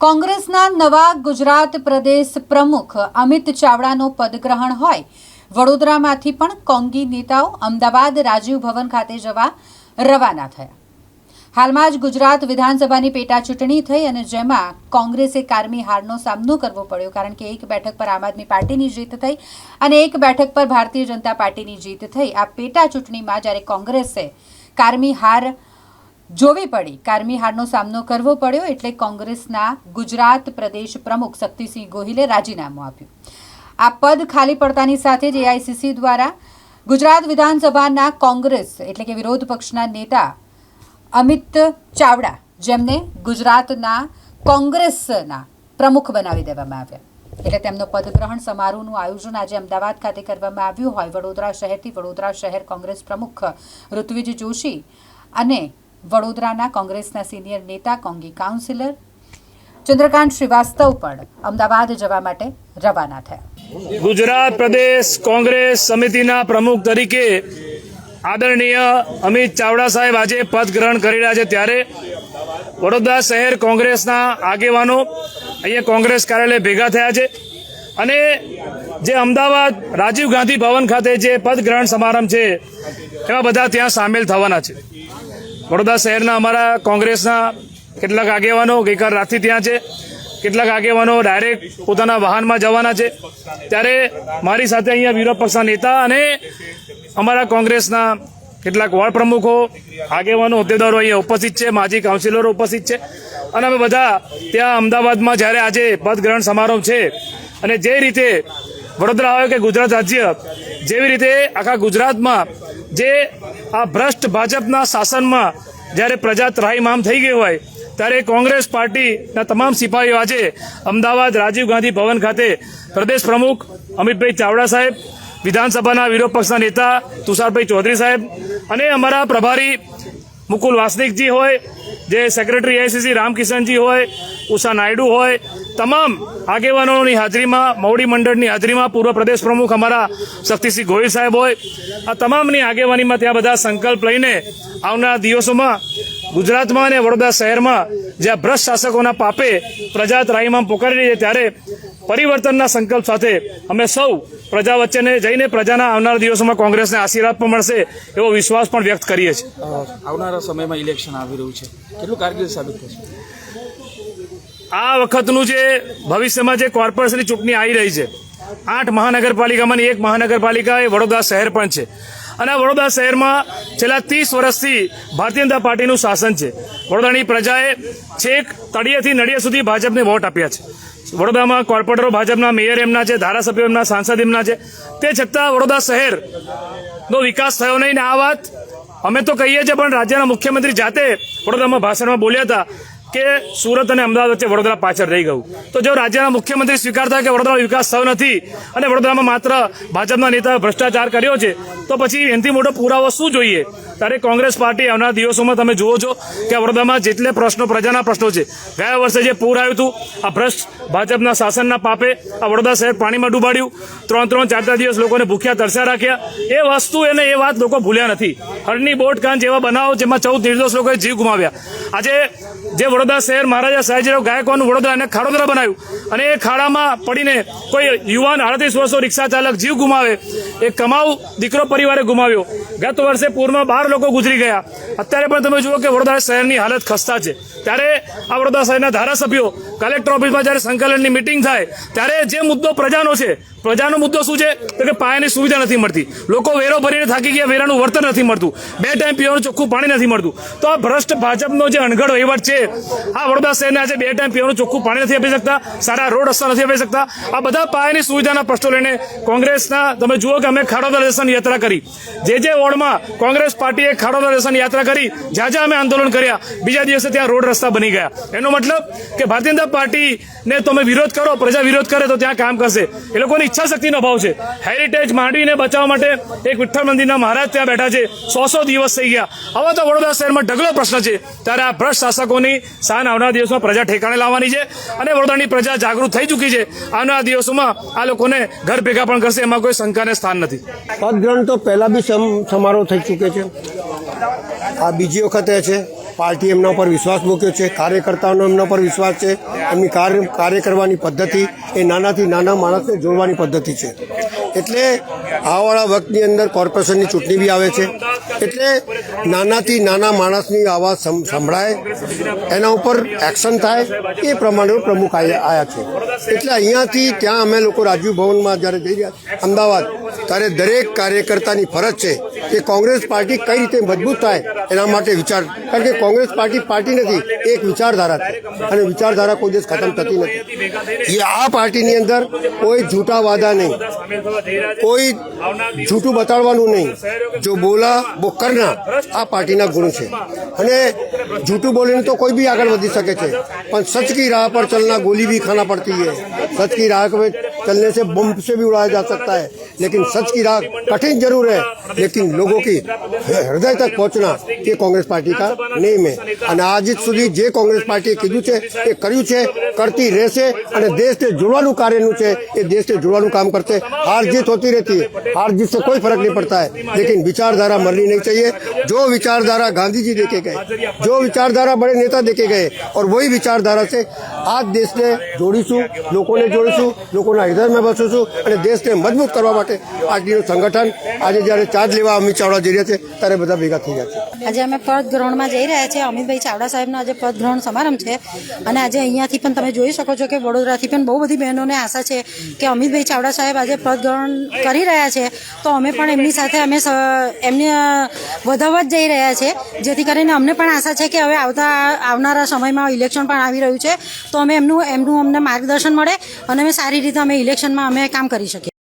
કોંગ્રેસના નવા ગુજરાત પ્રદેશ પ્રમુખ અમિત ચાવડાનો પદગ્રહણ હોય. વડોદરામાંથી પણ કોંગી નેતાઓ અમદાવાદ રાજીવ ભવન ખાતે જવા રવાના થયા. હાલમાં જ ગુજરાત વિધાનસભાની પેટા ચૂંટણી થઈ અને જેમાં કોંગ્રેસે કારમી હારનો સામનો કરવો પડ્યો, કારણ કે એક બેઠક પર આમ આદમી પાર્ટીની જીત થઈ અને એક બેઠક પર ભારતીય જનતા પાર્ટીની જીત થઈ. આ પેટા ચૂંટણીમાં જ્યારે કોંગ્રેસે કારમી હાર જોવી પડી. કારમી હારનો સામનો કરવો પડ્યો એટલે કોંગ્રેસના ગુજરાત પ્રદેશ પ્રમુખ શક્તિસિંહ ગોહિલે રાજીનામું આપ્યું. આ પદ ખાલી પડતાની સાથે જ એઆઈસીસી દ્વારા ગુજરાત વિધાનસભાના કોંગ્રેસ એટલે કે વિરોધ પક્ષના નેતા અમિત ચાવડા જેમને ગુજરાતના કોંગ્રેસના પ્રમુખ બનાવી દેવામાં આવ્યા. એટલે તેમનો પદગ્રહણ સમારોહનું આયોજન આજે અમદાવાદ ખાતે કરવામાં આવ્યું. હોય વડોદરા શહેરથી વડોદરા શહેર કોંગ્રેસ પ્રમુખ ઋત્વિજ જોશી અને વડોદરાના કોંગ્રેસના સિનિયર નેતા કોંગી કાઉન્સિલર ચંદ્રકાંત શ્રીવાસ્તવ પણ અમદાવાદ જવા માટે રવાના થયા. ગુજરાત પ્રદેશ કોંગ્રેસ સમિતિના પ્રમુખ તરીકે આદરણીય અમિત ચાવડા સાહેબ આજે પદ ગ્રહણ કરી રહ્યા છે ત્યારે વડોદરા શહેર કોંગ્રેસના આગેવાનો અહીંયા કોંગ્રેસ કાર્યાલય ભેગા થયા છે અને જે અમદાવાદ રાજીવ ગાંધી ભવન ખાતે જે પદ ગ્રહણ સમારંભ છે એમાં બધા ત્યાં સામેલ થવાના છે. વડોદરા શહેરના અમારા કોંગ્રેસના કેટલાક આગેવાનો ગઈકાલ રાતથી ત્યાં છે. કેટલાક આગેવાનો ડાયરેક્ટ પોતાના વાહનમાં જવાના છે. ત્યારે મારી સાથે અહીંયા વિરોધ પક્ષના નેતા અને અમારા કોંગ્રેસના કેટલાક વોર્ડ પ્રમુખો, આગેવાનો, હોદ્દેદારો અહીંયા ઉપસ્થિત છે. માજી કાઉન્સિલરો ઉપસ્થિત છે. અને અમે બધા ત્યાં અમદાવાદમાં જ્યારે આજે પદગ્રહણ સમારોહ છે અને જે રીતે વડોદરા હોય કે ગુજરાત રાજ્ય, જેવી રીતે આખા ગુજરાતમાં જે આ ભ્રષ્ટ ભાજપના શાસનમાં જ્યારે પ્રજા ત્રાહીમામ થઈ ગઈ હોય, ત્યારે કોંગ્રેસ પાર્ટીના તમામ સિપાહીઓ આજે અમદાવાદ રાજીવ ગાંધી ભવન ખાતે પ્રદેશ પ્રમુખ અમિતભાઈ ચાવડા સાહેબ, વિધાનસભાના વિરોધ પક્ષના નેતા તુષારભાઈ ચૌધરી સાહેબ અને અમારા પ્રભારી મુકુલ વાસનિકજી હોય જે સેક્રેટરી એઆઈસીસી રામકિશનજી હોય, ઉષા નાયડુ હોય, તમામ આગેવાનોની હાજરીમાં મૌડી મંડળની હાજરીમાં, પૂર્વ પ્રદેશ પ્રમુખ અમારા શક્તિસિંહ ગોહિલ સાહેબ હોય, આ તમામની આગેવાનીમાં ત્યાં બધા સંકલ્પ લઈને આવનારા દિવસોમાં ગુજરાતમાં અને વડોદરા શહેરમાં જ્યાં ભ્રષ્ટ શાસકોના પાપે પ્રજા ત્રાહીમાં પોકારી રહી છે, ત્યારે પરિવર્તનના સંકલ્પ સાથે અમે સૌ પ્રજા વચ્ચેને જઈને પ્રજાના આવનારા દિવસોમાં કોંગ્રેસને આશીર્વાદ પણ મળશે એવો વિશ્વાસ પણ વ્યક્ત કરીએ છીએ. આવનારા સમયમાં ઇલેક્શન આવી રહ્યું છે. કેટલું કારકિર્દી સાબિત થશે? આ વખતનું જે ભવિષ્યમાં જે કોર્પોરેશનની ચૂંટણી આવી રહી છે આઠ મહાનગરપાલિકામાંની એક મહાનગરપાલિકા એ વડોદરા શહેર પણ છે. અને વડોદરા શહેરમાં છેલ્લા ત્રીસ વર્ષથી ભારતીય જનતા પાર્ટીનું શાસન છે. વડોદરાની પ્રજાએ છેક તળિયેથી નડિયા સુધી ભાજપને વોટ આપ્યા છે. વડોદરામાં કોર્પોરેટરો ભાજપના મેયર એમના છે, ધારાસભ્યો એમના, સાંસદ એમના છે. તે છતાં વડોદરા શહેરનો વિકાસ થયો નહીં. ને આ વાત અમે તો કહીએ છીએ, પણ રાજ્યના મુખ્યમંત્રી જાતે વડોદરામાં ભાષણમાં બોલ્યા હતા. કે સુરત અને અમદાવાદ વચ્ચે વડોદરા પાછળ રહી ગયું. તો જો રાજ્યના મુખ્યમંત્રી સ્વીકારતા કે વડોદરાનો વિકાસ થયો નથી અને વડોદરામાં માત્ર ભાજપના નેતાએ ભ્રષ્ટાચાર કર્યો છે, તો પછી એનાથી મોટો પુરાવો શું જોઈએ? ત્યારે કોંગ્રેસ પાર્ટી આવનારા દિવસોમાં તમે જુઓ છો કે વડોદરામાં જેટલે પ્રશ્નો પ્રજાના પ્રશ્નો છે. ગયા વર્ષે જે પૂર આવ્યું હતું, આ ભ્રષ્ટ ભાજપના શાસનના પાપે આ વડોદરા શહેર પાણીમાં ડૂબાડ્યું. ત્રણ ત્રણ ચાર ચાર દિવસ લોકોને ભૂખ્યા તરસ્યા રાખ્યા. એ વસ્તુ એને એ વાત લોકો ભૂલ્યા નથી. હરની બોટ કાંચ જેવા બનાવો જેમાં ચૌદ નિર્દોષ લોકોએ જીવ ગુમાવ્યા. આજે જે વડોદરા શહેર મહારાજા સયાજીરાવ ગાયકવાનું વડોદરા અને ખાડોદરા બનાવ્યું. અને એ ખાડામાં પડીને કોઈ યુવાન આડત્રીસ વર્ષો રિક્ષા ચાલક જીવ ગુમાવે, એ કમાઉ દીકરો પરિવારે ગુમાવ્યો. ગત વર્ષે પૂરમાં બાર લોકો ગુજરી ગયા. અત્યારે પણ તમે જુઓ કે વડોદરા શહેરની હાલત ખસ્તા છે. ત્યારે આ વડોદરા શહેરના ધારાસભ્યો કલેક્ટર ઓફિસમાં જ્યારે સંકલનની મિટિંગ થાય, ત્યારે જે મુદ્દો પ્રજાનો છે પ્રજાનો મુદ્દો શું છે? તો કે પાયાની સુવિધા નથી મળતી. લોકો વેરો ભરીને થાકી ગયા, વેરાનું વળતર નથી મળતું. બે ટાઈમ પીવાનું ચોખ્ખું પાણી નથી મળતું. તો આ ભ્રષ્ટ ભાજપનો જે અણઘડ વહીવટ છે, આ વડોદરા શહેરને આજે બે ટાઈમ પીવાનું ચોખ્ખું પાણી નથી આપી શકતા, સારા રોડ રસ્તા નથી આપી શકતા. આ બધા પાયાની સુવિધાના પ્રશ્નો લઈને કોંગ્રેસના, તમે જુઓ કે અમે ખાડો પ્રદર્શન યાત્રા કરી. જે જે વોર્ડમાં કોંગ્રેસ પાર્ટીએ ખાડો પ્રદર્શન યાત્રા કરી, જ્યાં જ્યાં અમે આંદોલન કર્યા, બીજા દિવસે ત્યાં રોડ રસ્તા બની ગયા. એનો મતલબ કે ભારતીય જનતા પાર્ટીને તમે વિરોધ કરો, પ્રજા વિરોધ કરે તો ત્યાં કામ કરશે. એ લોકોની ઈચ્છા શક્તિનો અભાવ છે. હેરિટેજ માંડવીને બચાવવા માટે એક વિઠ્ઠલ મંદિરના મહારાજ ત્યાં બેઠા છે. સો સો દિવસ થઈ ગયા. હવે તો વડોદરા શહેરમાં ઢગલો પ્રશ્ન છે. ત્યારે આ ભ્રષ્ટ શાસકોની સાન આવનારા દિવસમાં પ્રજા ઠેકાણે લાવવાની છે અને વડોદરાની પ્રજા જાગૃત થઈ ચૂકી છે. આવનારા દિવસોમાં આ લોકોને ઘર ભેગા પણ કરશે. એમાં કોઈ શંકાને સ્થાન નથી. પદગ્રહણ તો પહેલાં બી સમ સમારોહ થઈ ચૂક્યો છે. આ બીજી વખતે છે. પાર્ટી એમના ઉપર વિશ્વાસ મૂક્યો છે, કાર્યકર્તાઓનો એમના પર વિશ્વાસ છે, એમની કાર્ય કાર્ય કરવાની પદ્ધતિ, એ નાનાથી નાના માણસને જોડવાની પદ્ધતિ છે. એટલે આવાળા વખતની અંદર કોર્પોરેશનની ચૂંટણી બી આવે છે. એટલે નાનાથી નાના માણસની આવાજ સંભળાય, એના ઉપર એક્શન થાય, એ પ્રમાણેનો પ્રમુખ આયા છે. એટલે અહીંયાથી ત્યાં અમે લોકો રાજીવ ભવનમાં જ્યારે જઈ રહ્યા, અમદાવાદ ત્યારે દરેક કાર્યકર્તાની ફરજ છે કે કોંગ્રેસ પાર્ટી કઈ રીતે મજબૂત થાય એના માટે વિચાર કારણ કે કોંગ્રેસ પાર્ટી પાર્ટી નથી એ એક વિચારધારા છે અને વિચારધારા કોઈ દિવસ ખતમ થતી નથી એ આ પાર્ટીની અંદર કોઈ જૂઠા વાદા નહીં કોઈ જૂઠું બતાડવાનું નહીં જો બોલા वो करना આ પાર્ટીના ગુણ છે અને જૂઠું બોલીને તો કોઈ भी આગળ વધી શકે છે પણ सच की राह पर चलना गोली भी खाना पड़ती है सच की राह पे चलने से बम से भी उड़ाया जा सकता है लेकिन सच की राह कठिन जरूर है लेकिन लोगों की हृदय तक पहुंचना ये कांग्रेस पार्टी का नेम है અને આજ સુધી જે કોંગ્રેસ પાર્ટીએ કીધું છે એ કર્યું છે કરતી રહેશે અને દેશને જોડવાનું કાર્યનું છે એ દેશને જોડવાનું કામ કરશે हार जीत होती रहती है हार जीत से कोई फर्क नहीं पड़ता है लेकिन विचारधारा मरनी नहीं चाहिए जो विचारधारा गांधी जी देके गए जो विचारधारा बड़े नेता देके गए और वही विचारधारा से आज દેશને જોડીશું લોકોને જોડીશું લોકોના હૃદયમાં બસીશું અને દેશને મજબૂત કરવા માટે પાર્ટીનું સંગઠન આજે જ્યારે ચાર્જ લેવા અમિત ચાવડા જઈ રહ્યા છે, ત્યારે બધા ભેગા થઈ ગયા છે. આજે અમે પદ ગ્રહણમાં જઈ રહ્યા છીએ. અમિતભાઈ ચાવડા સાહેબનો આજે પદ ગ્રહણ સમારંભ છે. અને આજે અહીંયાથી પણ તમે જોઈ શકો છો કે વડોદરાથી પણ બહુ બધી બહેનોને આશા છે કે અમિતભાઈ ચાવડા સાહેબ આજે પદ ગ્રહણ કરી રહ્યા છે. તો અમે પણ એમની સાથે અમે એમને વધાવવા જ જઈ રહ્યા છે. જેથી કરીને અમને પણ આશા છે કે હવે આવતા, આવનારા સમયમાં ઇલેક્શન પણ આવી રહ્યું છે. તો અમે એમનું એમનું અમને માર્ગદર્શન મળે અને અમે સારી રીતે અમે ઇલેક્શનમાં અમે કામ કરી શકીએ.